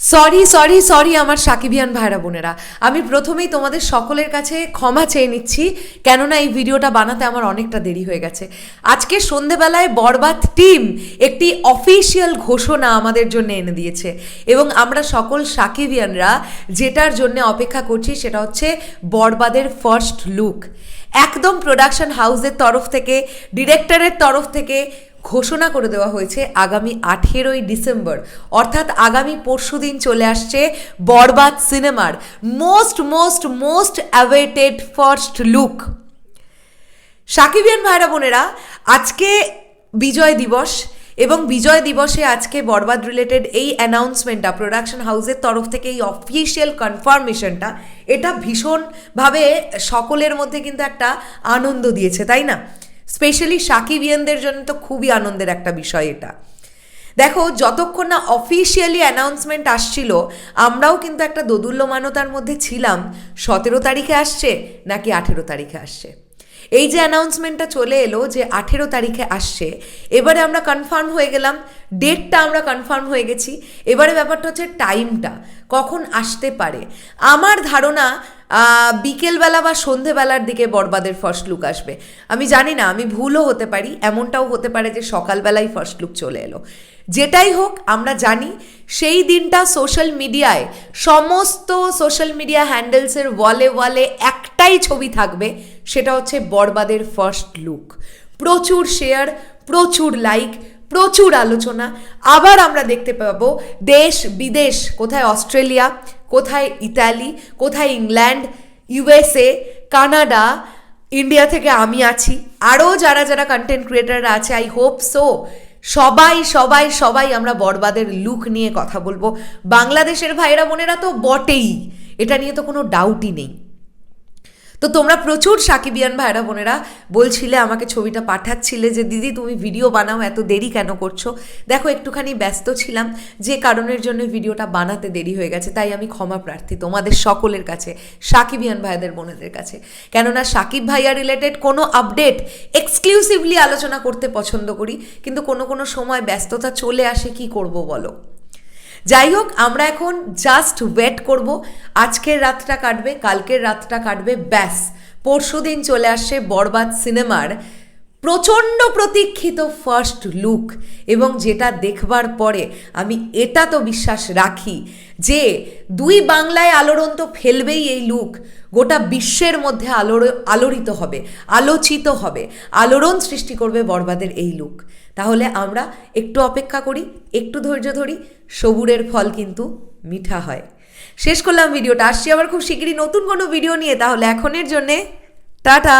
Sorry sorry sorry আমার সাকিবিয়ান ভাইরা বোনেরা। আমি প্রথমেই তোমাদের সকলের কাছে ক্ষমা চেয়ে নিচ্ছি, কেননা এই ভিডিওটা বানাতে আমার অনেকটা দেরি হয়ে গেছে। আজকে সন্ধেবেলায় বরবাদ টিম একটি অফিসিয়াল ঘোষণা আমাদের জন্য এনে দিয়েছে। এবং আমরা সকল সাকিবিয়ানরা যেটার জন্য অপেক্ষা করছি সেটা হচ্ছে বরবাদের ফার্স্ট লুক একদম প্রোডাকশন হাউসের তরফ থেকে ডিরেক্টরের তরফ থেকে ঘোষণা করে দেওয়া হয়েছে আগামী আঠেরোই ডিসেম্বর। অর্থাৎ আগামী পরশুদিন চলে আসছে বরবাদ সিনেমার most most most awaited first look. সাকিবিয়ান ভাইরা বোনেরা, আজকে বিজয় দিবস এবং বিজয় দিবসে আজকে বরবাদ রিলেটেড এই অ্যানাউন্সমেন্টটা প্রোডাকশন হাউসের তরফ থেকে এই অফিসিয়াল কনফার্মেশনটা এটা ভীষণভাবে সকলের মধ্যে কিন্তু একটা আনন্দ দিয়েছে, তাই না? স্পেশালি সাকিবিয়ানদের জন্য তো খুবই আনন্দের একটা বিষয় এটা। দেখো, যতক্ষণ না অফিসিয়ালি অ্যানাউন্সমেন্ট আসছিল, আমরাও কিন্তু একটা দোদুল্যমানতার মধ্যে ছিলাম। সতেরো তারিখে আসছে, নাকি আঠেরো তারিখে আসছে? এই যে অ্যানাউন্সমেন্টটা চলে এলো যে আঠেরো তারিখে আসছে, এবারে আমরা কনফার্ম হয়ে গেলাম ডেটটা আমরা কনফার্ম হয়ে গেছি, এবারে ব্যাপারটা হচ্ছে টাইমটা কখন আসতে পারে? আমার ধারণা বিকেলবেলা বা সন্ধেবেলার দিকে বরবাদের ফার্স্ট লুক আসবে। আমি জানি না, আমি ভুলও হতে পারি, এমনটাও হতে পারে যে সকালবেলাই ফার্স্ট লুক চলে এলো। যেটাই হোক, আমরা জানি, সেই দিনটা সোশ্যাল মিডিয়ায় সমস্ত সোশ্যাল মিডিয়া হ্যান্ডেলসের ওয়ালে ওয়ালে একটাই ছবি থাকবে, সেটা হচ্ছে বরবাদের ফার্স্ট লুক প্রচুর শেয়ার প্রচুর লাইক প্রচুর আলোচনা। আবার আমরা দেখতে পাবো দেশ, বিদেশ, কোথায় অস্ট্রেলিয়া, কোথায় ইতালি, কোথায় ইংল্যান্ড ইউএসএ কানাডা, ইন্ডিয়া থেকে আমি আছি। আরও যারা যারা কন্টেন্ট ক্রিয়েটাররা আছে আই হোপ সো সবাই সবাই সবাই আমরা বরবাদের লুক নিয়ে কথা বলব। বাংলাদেশের ভাইয়েরা, বোনেরা তো বটেই। এটা নিয়ে তো কোনো ডাউটই নেই। তো তোমরা প্রচুর সাকিবিয়ান ভাইরা বোনেরা বলছিলে, আমাকে ছবিটা পাঠাচ্ছিলে যে, দিদি, তুমি ভিডিও বানাও, এত দেরি কেন করছ? দেখো, একটুখানি ব্যস্ত ছিলাম, যে কারণের জন্য ভিডিওটা বানাতে দেরি হয়ে গেছে, তাই আমি ক্ষমা প্রার্থী তোমাদের সকলের কাছে, সাকিবিয়ান ভাইদের বোনেদের কাছে। কেননা সাকিব ভাইয়া রিলেটেড কোনো আপডেট এক্সক্লুসিভলি আলোচনা করতে পছন্দ করি, কিন্তু কোনো কোনো সময় ব্যস্ততা চলে আসে, কি করব বলো? যাই হোক, আমরা এখন জাস্ট ওয়েট করব। আজকের রাতটা কাটবে, কালকের রাতটা কাটবে, ব্যাস। পরশু দিন চলে আসে বরবাদ সিনেমার প্রচণ্ড প্রতীক্ষিত ফার্স্ট লুক এবং যেটা দেখবার পরে আমি এটা তো বিশ্বাস রাখি যে দুই বাংলায় আলোড়ন তো ফেলবেই এই লুক গোটা বিশ্বের মধ্যে আলোর আলোড়িত হবে, আলোচিত হবে। আলোড়ন সৃষ্টি করবে বরবাদের এই লুক। তাহলে আমরা একটু অপেক্ষা করি, একটু ধৈর্য ধরি, সবুরের ফল কিন্তু মিঠা হয়। শেষ করলাম ভিডিওটা। আসছি আবার খুব শিগগিরই নতুন কোনো ভিডিও নিয়ে। তাহলে এখনের জন্যে টাটা!